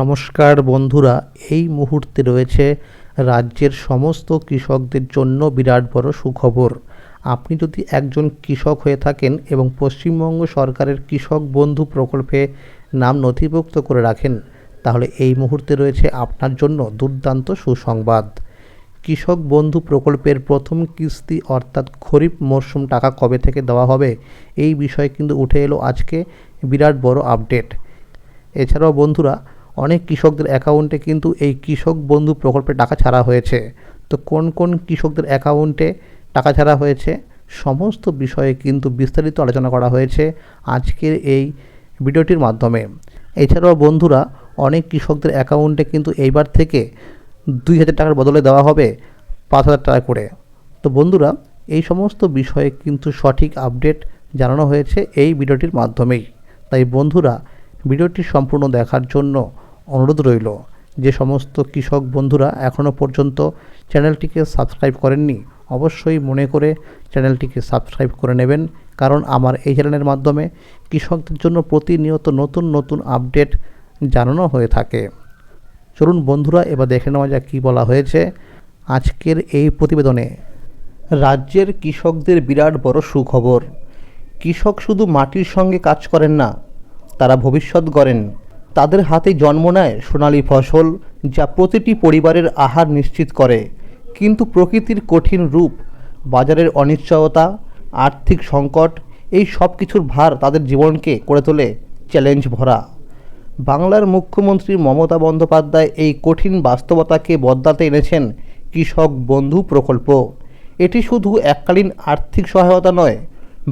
নমস্কার বন্ধুরা, এই মুহূর্তে রয়েছে রাজ্যের সমস্ত কৃষকদের জন্য বিরাট বড় সুখবর। আপনি যদি একজন কৃষক হয়ে থাকেন এবং পশ্চিমবঙ্গ সরকারের কৃষক বন্ধু প্রকল্পে নাম নথিভুক্ত করে রাখেন, তাহলে এই মুহূর্তে রয়েছে আপনার জন্য দুর্দান্ত সুসংবাদ। কৃষক বন্ধু প্রকল্পের প্রথম কিস্তি অর্থাৎ খরিফ মরশুম টাকা কবে থেকে দেওয়া হবে, এই বিষয়ে কিন্তু উঠে এলো আজকে বিরাট বড় আপডেট। এছাড়াও বন্ধুরা অনেক কৃষকদের অ্যাকাউন্টে কিন্তু এই কৃষক বন্ধু প্রকল্পে টাকা ছাড়া হয়েছে। তো কোন কোন কৃষকদের অ্যাকাউন্টে টাকা ছাড়া হয়েছে? সমস্ত বিষয়ে কিন্তু বিস্তারিত আলোচনা করা হয়েছে আজকের এই ভিডিওটির মাধ্যমে। এছাড়াও বন্ধুরা, অনেক কৃষকদের অ্যাকাউন্টে কিন্তু এইবার থেকে দুই হাজার টাকার বদলে দেওয়া হবে পাঁচ হাজার টাকা করে। তো বন্ধুরা, এই সমস্ত বিষয়ে কিন্তু সঠিক আপডেট জানানো হয়েছে এই ভিডিওটির মাধ্যমেই। তাই বন্ধুরা, ভিডিওটি সম্পূর্ণ দেখার জন্য অনুরোধ রইল যে সমস্ত কৃষক বন্ধুরা এখনও পর্যন্ত চ্যানেলটিকে সাবস্ক্রাইব করেননি, অবশ্যই মনে করে চ্যানেলটিকে সাবস্ক্রাইব করে নেবেন। কারণ আমার এই চ্যানেলের মাধ্যমে কৃষকদের জন্য প্রতিনিয়ত নতুন নতুন আপডেট জানানো হয়ে থাকে। চলুন বন্ধুরা, এবার দেখে নেওয়া যাক কী বলা হয়েছে। আজকের এই প্রতিবেদনে রাজ্যের কৃষকদের বিরাট বড় সুখবর। কৃষক শুধু মাটির সঙ্গে কাজ করেন না, তারা ভবিষ্যৎ গড়েন। তাদের হাতে জন্ম নেয় সোনালী ফসল, যা প্রতিটি পরিবারের আহার নিশ্চিত করে। কিন্তু প্রকৃতির কঠিন রূপ, বাজারের অনিশ্চয়তা, আর্থিক সংকট, এই সব কিছুর ভার তাদের জীবনকে করে তোলে চ্যালেঞ্জ ভরা। বাংলার মুখ্যমন্ত্রী মমতা বন্দ্যোপাধ্যায় এই কঠিন বাস্তবতাকে বদলাতে এনেছেন কৃষক বন্ধু প্রকল্প। এটি শুধু এককালীন আর্থিক সহায়তা নয়,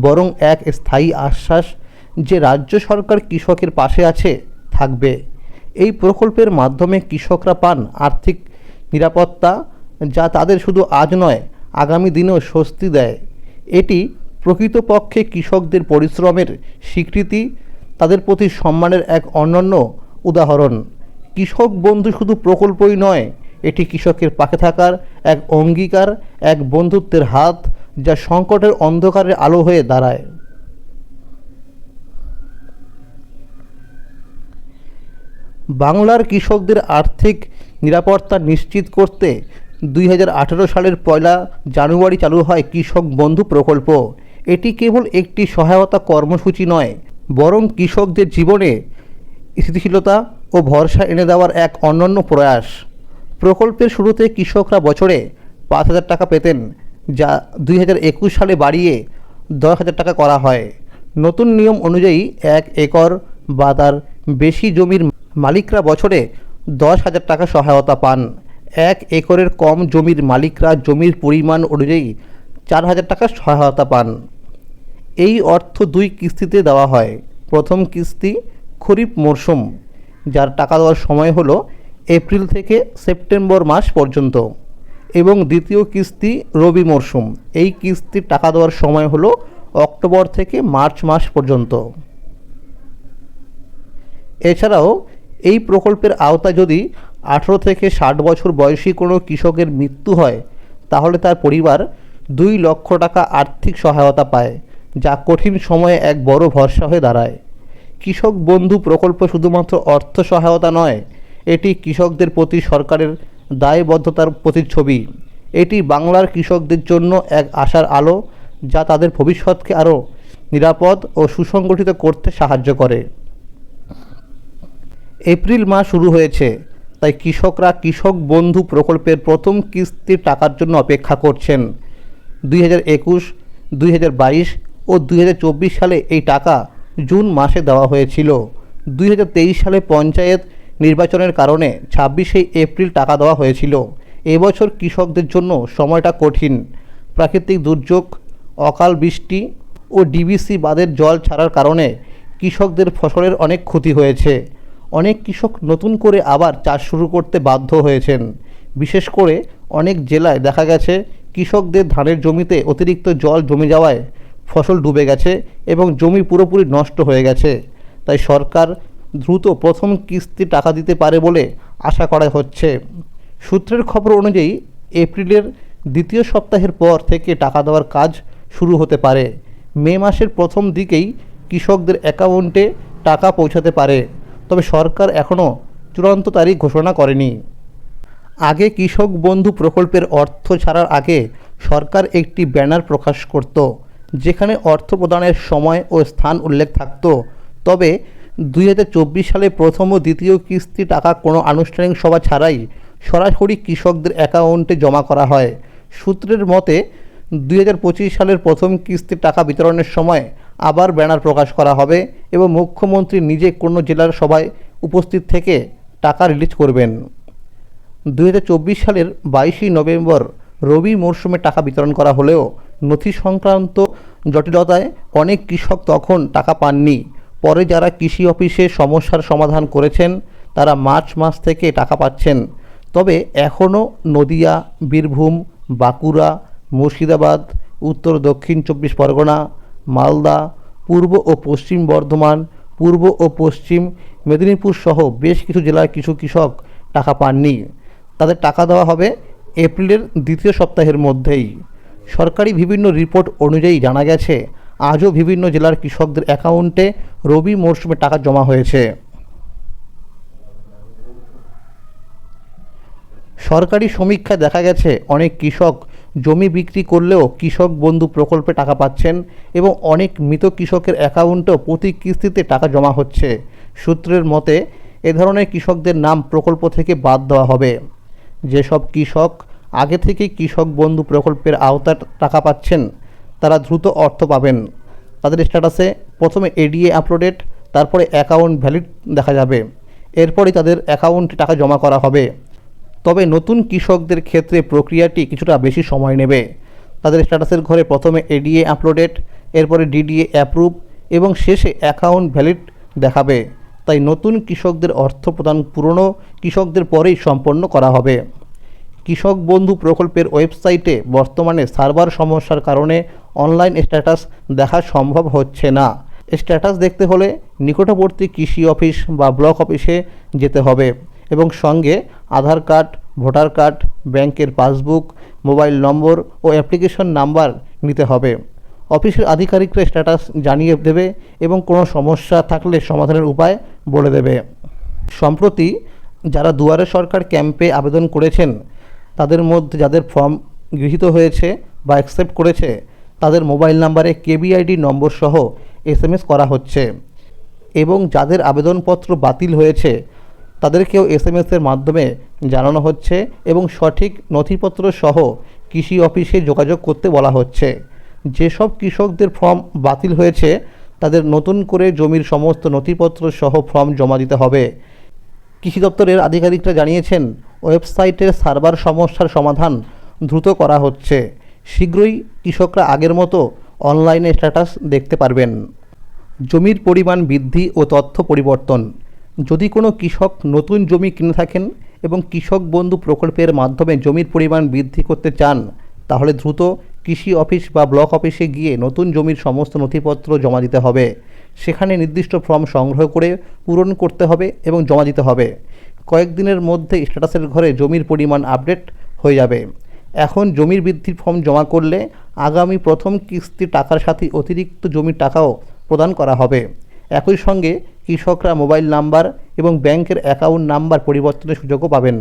বরং এক স্থায়ী আশ্বাস যে রাজ্য সরকার কৃষকের পাশে আছে থাকবে। এই প্রকল্পের মাধ্যমে কৃষকরা পান আর্থিক নিরাপত্তা, যা তাদের শুধু আজ নয়, আগামী দিনেও স্বস্তি দেয়। এটি প্রকৃতপক্ষে কৃষকদের পরিশ্রমের স্বীকৃতি, তাদের প্রতি সম্মানের এক অনন্য উদাহরণ। কৃষক বন্ধু শুধু প্রকল্পই নয়, এটি কৃষকের পাশে থাকার এক অঙ্গীকার, এক বন্ধুত্বের হাত, যা সংকটের অন্ধকারের আলো হয়ে দাঁড়ায়। বাংলার কৃষকদের আর্থিক নিরাপত্তা নিশ্চিত করতে দুই হাজার আঠেরো সালের পয়লা জানুয়ারি চালু হয় কৃষক বন্ধু প্রকল্প। এটি কেবল একটি সহায়তা কর্মসূচি নয়, বরং কৃষকদের জীবনে স্থিতিশীলতা ও ভরসা এনে দেওয়ার এক অনন্য প্রয়াস। প্রকল্পের শুরুতে কৃষকরা বছরে পাঁচ হাজার টাকা পেতেন, যা দুই হাজার একুশ সালে বাড়িয়ে দশ হাজার টাকা করা হয়। নতুন নিয়ম অনুযায়ী এক একর বা তার বেশি জমির মালিকরা বছরে দশ হাজার টাকা সহায়তা পান। এক একরের কম জমির মালিকরা জমির পরিমাণ অনুযায়ী চার হাজার টাকা সহায়তা পান। এই অর্থ দুই কিস্তিতে দেওয়া হয়। প্রথম কিস্তি খরিফ মরশুম যার টাকা দেওয়ার সময় হলো এপ্রিল থেকে সেপ্টেম্বর মাস পর্যন্ত, এবং দ্বিতীয় কিস্তি রবি মরশুম এই কিস্তির টাকা দেওয়ার সময় হলো অক্টোবর থেকে মার্চ মাস পর্যন্ত। এছাড়াও এই প্রকল্পের আওতায় যদি আঠেরো থেকে ষাট বছর বয়সী কোনো কৃষকের মৃত্যু হয়, তাহলে তার পরিবার দুই লক্ষ টাকা আর্থিক সহায়তা পায়, যা কঠিন সময়ে এক বড় ভরসা হয়ে দাঁড়ায়। কৃষক বন্ধু প্রকল্প শুধুমাত্র অর্থ সহায়তা নয়, এটি কৃষকদের প্রতি সরকারের দায়বদ্ধতার প্রতিচ্ছবি। এটি বাংলার কৃষকদের জন্য এক আশার আলো, যা তাদের ভবিষ্যৎকে আরও নিরাপদ ও সুসংগঠিত করতে সাহায্য করে। এপ্রিল মাস শুরু হয়েছে, তাই কৃষকরা কৃষক বন্ধু প্রকল্পের প্রথম কিস্তির টাকার জন্য অপেক্ষা করছেন। দুই হাজার একুশ, দুই হাজার বাইশ ও দুই হাজার চব্বিশ সালে এই টাকা জুন মাসে দেওয়া হয়েছিল। দুই হাজার তেইশ সালে পঞ্চায়েত নির্বাচনের কারণে ছাব্বিশে এপ্রিল টাকা দেওয়া হয়েছিল। এবছর কৃষকদের জন্য সময়টা কঠিন। প্রাকৃতিক দুর্যোগ, অকাল বৃষ্টি ও ডিবিসি বাদের জল ছাড়ার কারণে কৃষকদের ফসলের অনেক ক্ষতি হয়েছে। অনেক কৃষক নতুন করে আবার চাষ শুরু করতে বাধ্য হয়েছেন। বিশেষ করে অনেক জেলায় দেখা গেছে, কৃষকদের ধানের জমিতে অতিরিক্ত জল জমে যাওয়ায় ফসল ডুবে গেছে এবং জমি পুরোপুরি নষ্ট হয়ে গেছে। তাই সরকার দ্রুত প্রথম কিস্তি টাকা দিতে পারে বলে আশা করা হচ্ছে। সূত্রের খবর অনুযায়ী এপ্রিলের দ্বিতীয় সপ্তাহের পর থেকে টাকা দেওয়ার কাজ শুরু হতে পারে। মে মাসের প্রথম দিকেই কৃষকদের অ্যাকাউন্টে টাকা পৌঁছাতে পারে। তবে সরকার এখনও চূড়ান্ত তারিখ ঘোষণা করেনি। আগে কৃষক বন্ধু প্রকল্পের অর্থ ছাড়ার আগে সরকার একটি ব্যানার প্রকাশ করত, যেখানে অর্থ প্রদানের সময় ও স্থান উল্লেখ থাকত। তবে দুই হাজার চব্বিশ সালে প্রথম ও দ্বিতীয় কিস্তি টাকা কোনো আনুষ্ঠানিক সভা ছাড়াই সরাসরি কৃষকদের অ্যাকাউন্টে জমা করা হয়। সূত্রের মতে, দুই হাজার পঁচিশ সালের প্রথম কিস্তির টাকা বিতরণের সময় আবার ব্যানার প্রকাশ করা হবে এবং মুখ্যমন্ত্রী নিজে কোনো জেলার সভায় উপস্থিত থেকে টাকা রিলিজ করবেন। দু হাজার চব্বিশ সালের বাইশে নভেম্বর রবি মরশুমে টাকা বিতরণ করা হলেও নথি সংক্রান্ত জটিলতায় অনেক কৃষক তখন টাকা পাননি। পরে যারা কৃষি অফিসে সমস্যার সমাধান করেছেন, তারা মার্চ মাস থেকে টাকা পাচ্ছেন। তবে এখনও নদিয়া, বীরভূম, বাঁকুড়া, মুর্শিদাবাদ, উত্তর দক্ষিণ চব্বিশ পরগনা মালদা, পূর্ব ও পশ্চিম বর্ধমান, পূর্ব ও পশ্চিম মেদিনীপুর সহ বেশ কিছু জেলার কিছু কৃষক টাকা পাননি। তাদের টাকা দেওয়া হবে এপ্রিলের দ্বিতীয় সপ্তাহের মধ্যেই। সরকারি বিভিন্ন রিপোর্ট অনুযায়ী জানা গেছে, আজও বিভিন্ন জেলার কৃষকদের অ্যাকাউন্টে রবি মরশুমে টাকা জমা হয়েছে। সরকারি সমীক্ষায় দেখা গেছে, অনেক কৃষক জমি বিক্রি করলেও কৃষক বন্ধু প্রকল্পে টাকা পাচ্ছেন এবং অনেক মৃত কৃষকের অ্যাকাউন্টেও প্রতি কিস্তিতে টাকা জমা হচ্ছে। সূত্রের মতে, এ ধরনের কৃষকদের নাম প্রকল্প থেকে বাদ দেওয়া হবে। যেসব কৃষক আগে থেকেই কৃষক বন্ধু প্রকল্পের আওতায় টাকা পাচ্ছেন, তারা দ্রুত অর্থ পাবেন। তাদের স্ট্যাটাসে, প্রথমে এডিএ আপলোডেড, তারপরে অ্যাকাউন্ট ভ্যালিড দেখা যাবে। এরপরই তাদের অ্যাকাউন্টে টাকা জমা করা হবে। তবে নতুন কৃষকদের ক্ষেত্রে প্রক্রিয়াটি কিছুটা বেশি সময় নেবে। তাদের স্ট্যাটাসের ঘরে প্রথমে এডিএ আপলোডেড এরপরে ডিডিএ অ্যাপ্রুভ এবং শেষে অ্যাকাউন্ট ভ্যালিড দেখাবে। তাই নতুন কৃষকদের অর্থ প্রদান পুরনো কৃষকদের পরেই সম্পন্ন করা হবে। কৃষক বন্ধু প্রকল্পের ওয়েবসাইটে বর্তমানে সার্ভার সমস্যার কারণে অনলাইন স্ট্যাটাস দেখা সম্ভব হচ্ছে না। স্ট্যাটাস দেখতে হলে নিকটবর্তী কৃষি অফিস বা ব্লক অফিসে যেতে হবে। এবং সঙ্গে আধার কার্ড, ভোটার কার্ড, ব্যাংকের পাসবুক, মোবাইল নম্বর ও অ্যাপ্লিকেশন নাম্বার নিতে হবে। অফিসের আধিকারিকরা স্ট্যাটাস জানিয়ে দেবে এবং কোনো সমস্যা থাকলে সমাধানের উপায় বলে দেবে। সম্প্রতি যারা দুয়ারে সরকার ক্যাম্পে আবেদন করেছেন, তাদের মধ্যে যাদের ফর্ম গৃহীত হয়েছে বা অ্যাকসেপ্ট করেছে, তাদের মোবাইল নাম্বারে কেবিআইডি নম্বর সহ এসএমএস করা হচ্ছে এবং যাদের আবেদনপত্র বাতিল হয়েছে তাদেরকেও এসএমএসের মাধ্যমে জানানো হচ্ছে এবং সঠিক নথিপত্র সহ কৃষি অফিসে যোগাযোগ করতে বলা হচ্ছে। যেসব কৃষকদের ফর্ম বাতিল হয়েছে, তাদের নতুন করে জমির সমস্ত নথিপত্র সহ ফর্ম জমা দিতে হবে। কৃষি দপ্তরের আধিকারিকরা জানিয়েছেন, ওয়েবসাইটের সার্ভার সমস্যার সমাধান দ্রুত করা হচ্ছে। শীঘ্রই কৃষকরা আগের মতো অনলাইনে স্ট্যাটাস দেখতে পারবেন। জমির পরিমাণ বৃদ্ধি ও তথ্য পরিবর্তন যদি কোনো কৃষক নতুন জমি কিনে থাকেন এবং কৃষক বন্ধু প্রকল্পের মাধ্যমে জমির পরিমাণ বৃদ্ধি করতে চান, তাহলে দ্রুত কৃষি অফিস বা ব্লক অফিসে গিয়ে নতুন জমির সমস্ত নথিপত্র জমা দিতে হবে। সেখানে নির্দিষ্ট ফর্ম সংগ্রহ করে পূরণ করতে হবে এবং জমা দিতে হবে। কয়েকদিনের মধ্যে স্ট্যাটাসের ঘরে জমির পরিমাণ আপডেট হয়ে যাবে। এখন জমির বৃদ্ধির ফর্ম জমা করলে আগামী প্রথম কিস্তি টাকার সাথে অতিরিক্ত জমির টাকাও প্রদান করা হবে। একই সঙ্গে কৃষকরা মোবাইল নাম্বার এবং ব্যাংকের অ্যাকাউন্ট নাম্বার পরিবর্তনের সুযোগও পাবেন।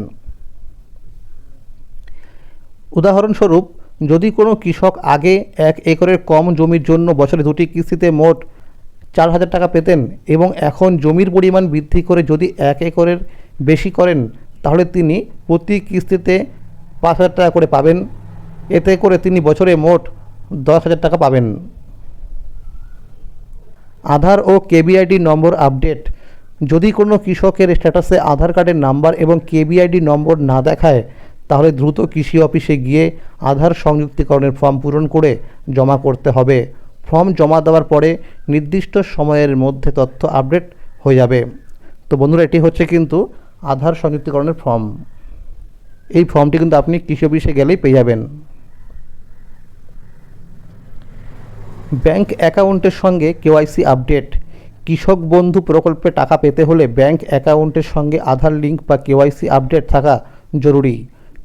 উদাহরণস্বরূপ, যদি কোনো কৃষক আগে এক একরের কম জমির জন্য বছরে দুটি কিস্তিতে মোট চার হাজার টাকা পেতেন এবং এখন জমির পরিমাণ বৃদ্ধি করে যদি এক একরের বেশি করেন, তাহলে তিনি প্রতি কিস্তিতে পাঁচ হাজার টাকা করে পাবেন। এতে করে তিনি বছরে মোট দশ হাজার টাকা পাবেন। আধার ও কেবিআইডি নম্বর আপডেট। যদি কোনো কৃষকের স্ট্যাটাসে আধার কার্ডের নাম্বার এবং কেবিআইডি নম্বর না দেখায়, তাহলে দ্রুত কৃষি অফিসে গিয়ে আধার সংযুক্তিকরণের ফর্ম পূরণ করে জমা করতে হবে। ফর্ম জমা দেওয়ার পরে নির্দিষ্ট সময়ের মধ্যে তথ্য আপডেট হয়ে যাবে। তো বন্ধুরা, এটি হচ্ছে কিন্তু আধার সংযুক্তিকরণের ফর্ম। এই ফর্মটি কিন্তু আপনি কৃষি অফিসে গেলেই পেয়ে যাবেন। ব্যাংক অ্যাকাউন্টের সঙ্গে কেওয়াইসি আপডেট। কৃষক বন্ধু প্রকল্পে টাকা পেতে হলে ব্যাংক অ্যাকাউন্টের সঙ্গে আধার লিঙ্ক বা কেওয়াইসি আপডেট থাকা জরুরি।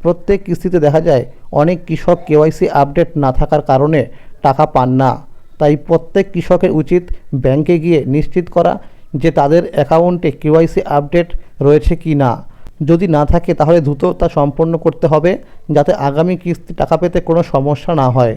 প্রত্যেক কিস্তিতে দেখা যায়, অনেক কৃষক কেওয়াইসি আপডেট না থাকার কারণে টাকা পান না। তাই প্রত্যেক কৃষকের উচিত ব্যাংকে গিয়ে নিশ্চিত করা যে তাদের অ্যাকাউন্টে কেওয়াইসি আপডেট রয়েছে কি না। যদি না থাকে, তাহলে দ্রুত তা সম্পন্ন করতে হবে, যাতে আগামী কিস্তি টাকা পেতে কোনো সমস্যা না হয়।